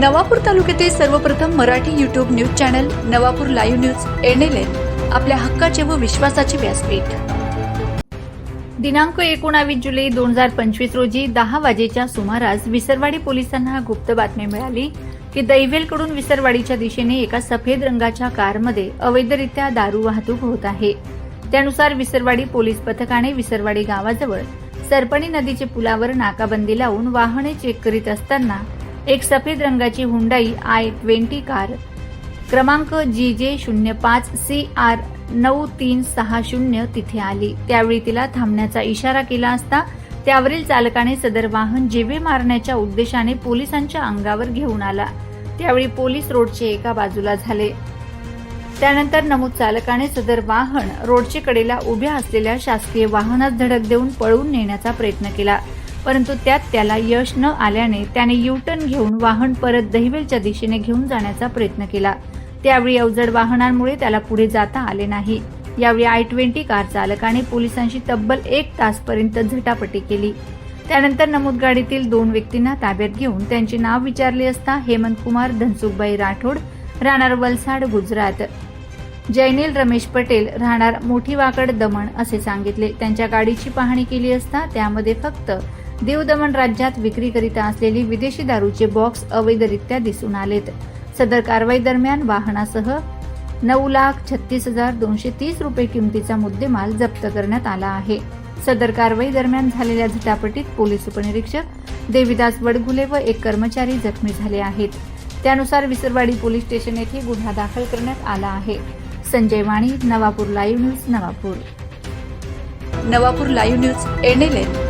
नवापूर तालुक्यातील सर्वप्रथम Marathi YouTube news channel Navapur live news NLN आपल्या हक्काचे व विश्वासाचे व्यासपीठ. दिनांक एकोणावीस जुलै दोन हजार पंचवीस रोजी दहा वाजेच्या सुमारास विसरवाडी पोलिसांना गुप्त बातमी मिळाली की दैवेलकडून विसरवाडीच्या दिशेने एका सफेद रंगाच्या कारमध्ये अवैधरित्या दारू वाहतूक होत आहे. त्यानुसार विसरवाडी पोलीस पथकाने विसरवाडी गावाजवळ सरपणी नदीचे पुलावर नाकाबंदी लावून वाहने चेक करीत असताना एक सफेद रंगाची हुंडाई आय ट्वेंटी कार. क्रमांक जी जे शून्य पाच सी आर नऊ तीन सहा शून्य तिथे आली. त्यावेळी तिला थांबण्याचा इशारा केला असता त्यावरील चालकाने सदर वाहन जेवे मारण्याच्या उद्देशाने पोलिसांच्या अंगावर घेऊन आला. त्यावेळी पोलीस रोडचे एका बाजूला झाले. त्यानंतर नमूद चालकाने सदर वाहन रोडचे कडेला उभ्या असलेल्या शासकीय वाहनात धडक देऊन पळवून नेण्याचा प्रयत्न केला. परंतु त्यात त्याला यश न आल्याने त्याने युटर्न घेऊन वाहन परत दहिवेलच्या दिशेने घेऊन जाण्याचा प्रयत्न केला. त्यावेळी अवजड वाहनांमुळे त्याला पुढे जाता आले नाही. यावेळी आय ट्वेंटी कार चालकाने पोलिसांशी तब्बल एक तासपर्यंत झटापटी केली. त्यानंतर नमूद गाडीतील दोन व्यक्तींना ताब्यात घेऊन त्यांचे नाव विचारले असता हेमंत कुमार धनसुखबाई राठोड राहणार वलसाड गुजरात. जैनील रमेश पटेल राहणार मोठी वाकड दमण असे सांगितले. त्यांच्या गाडीची पाहणी केली असता त्यामध्ये फक्त देवदमन राज्यात विक्रीकरिता असलेली विदेशी दारूचे बॉक्स अवैधरित्या दिसून आलेत. सदर कारवाई दरम्यान वाहनासह नऊ लाख छत्तीस हजार दोनशे तीस रुपये किमतीचा मुद्देमाल जप्त करण्यात आला आहे. सदर कारवाई दरम्यान झालेल्या झटापटीत पोलीस उपनिरीक्षक देविदास वडगुले व एक कर्मचारी जखमी झाले आहेत. त्यानुसार विसरवाडी पोलीस स्टेशन येथे गुन्हा दाखल करण्यात आला आहे. Sanjay Wani Navapur live news Navapur. Navapur live news NLN